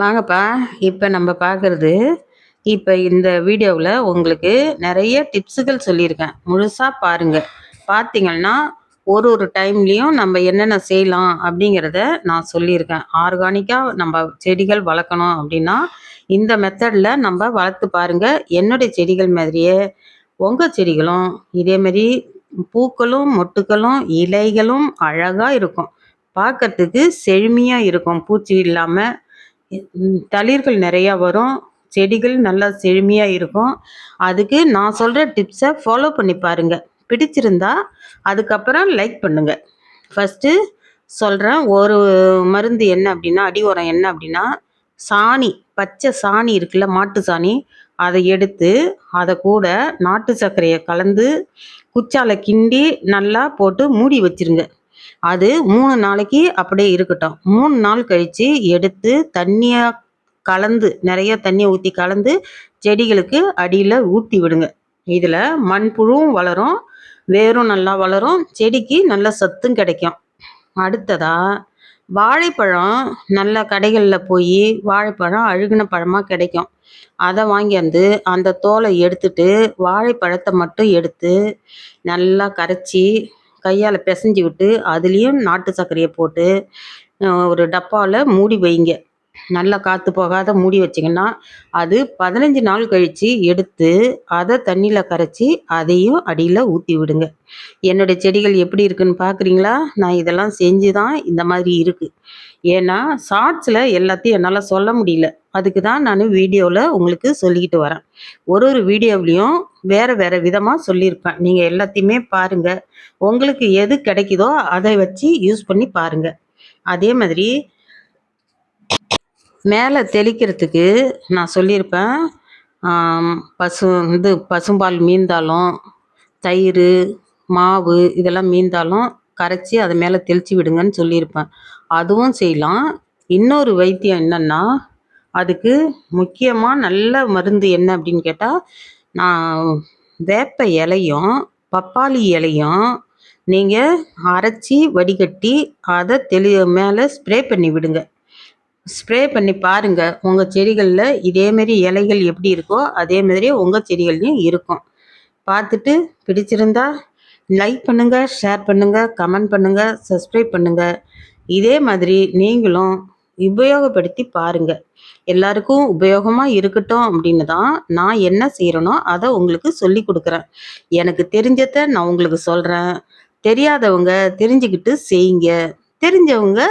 வாங்கப்பா இப்போ நம்ம பார்க்குறது இப்போ இந்த வீடியோவில் உங்களுக்கு நிறைய டிப்ஸுகள் சொல்லியிருக்கேன். முழுசாக பாருங்கள் பார்த்தீங்கன்னா ஒரு ஒரு டைம்லேயும் நம்ம என்னென்ன செய்யலாம் அப்படிங்கிறத நான் சொல்லியிருக்கேன். ஆர்கானிக்காக நம்ம செடிகள் வளர்க்கணும் அப்படின்னா இந்த மெத்தடில் நம்ம வளர்த்து பாருங்கள் என்னுடைய செடிகள் மாதிரியே உங்கள் செடிகளும் இதேமாரி பூக்களும் மொட்டுக்களும் இலைகளும் அழகாக இருக்கும். பார்க்கறதுக்கு செழுமையாக இருக்கும். பூச்சி இல்லாமல் தளிர்கள் நிறையா வரும். செடிகள் நல்லா செழுமையாக இருக்கும். அதுக்கு நான் சொல்கிற டிப்ஸை ஃபாலோ பண்ணி பாருங்கள் பிடிச்சிருந்தா அதுக்கப்புறம் லைக் பண்ணுங்கள் ஃபஸ்ட்டு சொல்கிறேன் ஒரு மருந்து என்ன அப்படின்னா அடி உரம் என்ன அப்படின்னா சாணி பச்சை சாணி இருக்குல்ல மாட்டு சாணி அதை எடுத்து அதை கூட நாட்டு சர்க்கரையை கலந்து குச்சால கிண்டி நல்லா போட்டு மூடி வச்சிருங்க. அது மூணு நாளைக்கு அப்படியே இருக்கட்டும். மூணு நாள் கழித்து எடுத்து தண்ணியாக கலந்து நிறைய தண்ணியை ஊற்றி கலந்து செடிகளுக்கு அடியில் ஊற்றி விடுங்க. இதில் மண்புழுவும் வளரும் வேரும் நல்லா வளரும் செடிக்கு நல்ல சத்தும் கிடைக்கும். அடுத்ததாக வாழைப்பழம் நல்ல கடைகளில் போய் வாழைப்பழம் அழுகின பழமாக கிடைக்கும். அதை வாங்கியாந்து அந்த தோலை எடுத்துட்டு வாழைப்பழத்தை மட்டும் எடுத்து நல்லா கரைச்சி கையால் பிசைஞ்சி விட்டு அதுலேயும் நாட்டு சர்க்கரையை போட்டு ஒரு டப்பாவில் மூடி வைங்க. நல்லா காற்று போகாத மூடி வச்சிங்கன்னா அது பதினஞ்சு நாள் கழித்து எடுத்து அதை தண்ணியில் கரைச்சி அதையும் அடியில் ஊற்றி விடுங்க. என்னுடைய செடிகள் எப்படி இருக்குன்னு பார்க்குறீங்களா நான் இதெல்லாம் செஞ்சு தான் இந்த மாதிரி இருக்குது ஏன்னா ஷார்ட்ஸில் எல்லாத்தையும் என்னால் சொல்ல முடியல. அதுக்கு தான் நான் வீடியோவில் உங்களுக்கு சொல்லிக்கிட்டு வரேன். ஒரு ஒரு வீடியோவிலையும் வேறு வேறு விதமாக சொல்லியிருப்பேன். நீங்கள் எல்லாத்தையுமே பாருங்கள் உங்களுக்கு எது கிடைக்குதோ அதை வச்சு யூஸ் பண்ணி பாருங்கள் அதே மாதிரி மேலே தெளிக்கிறதுக்கு நான் சொல்லியிருப்பேன். பசு இது பசும்பால் மீந்தாலும் தயிர் மாவு இதெல்லாம் மீந்தாலும் கரைச்சி அதை மேலே தெளித்து விடுங்கன்னு சொல்லியிருப்பேன். அதுவும் செய்யலாம். இன்னொரு வைத்தியம் என்னென்னா அதுக்கு முக்கியமாக நல்ல மருந்து என்ன அப்படின்னு கேட்டால் நான் வேப்ப இலையும் பப்பாளி இலையும் நீங்கள் அரைச்சி வடிகட்டி அதை தெளி மேலே ஸ்ப்ரே பண்ணி விடுங்க. ஸ்ப்ரே பண்ணி பாருங்கள் உங்கள் செடிகளில் இதேமாரி இலைகள் எப்படி இருக்கோ அதே மாதிரி உங்கள் செடிகள்லையும் இருக்கும். பார்த்துட்டு பிடிச்சிருந்தா லைக் பண்ணுங்கள் ஷேர் பண்ணுங்கள் கமெண்ட் பண்ணுங்கள் சப்ஸ்கிரைப் பண்ணுங்கள் இதே மாதிரி நீங்களும் உபயோகப்படுத்தி பாருங்கள் எல்லாருக்கும் உபயோகமாக இருக்கட்டும் அப்படின்னு தான் நான் என்ன செய்கிறேனோ அதை உங்களுக்கு சொல்லி கொடுக்குறேன். எனக்கு தெரிஞ்சதை நான் உங்களுக்கு சொல்கிறேன் தெரியாதவங்க தெரிஞ்சுக்கிட்டு செய்யுங்க. தெரிஞ்சவங்க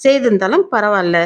செய்திருந்தாலும் பரவாயில்ல.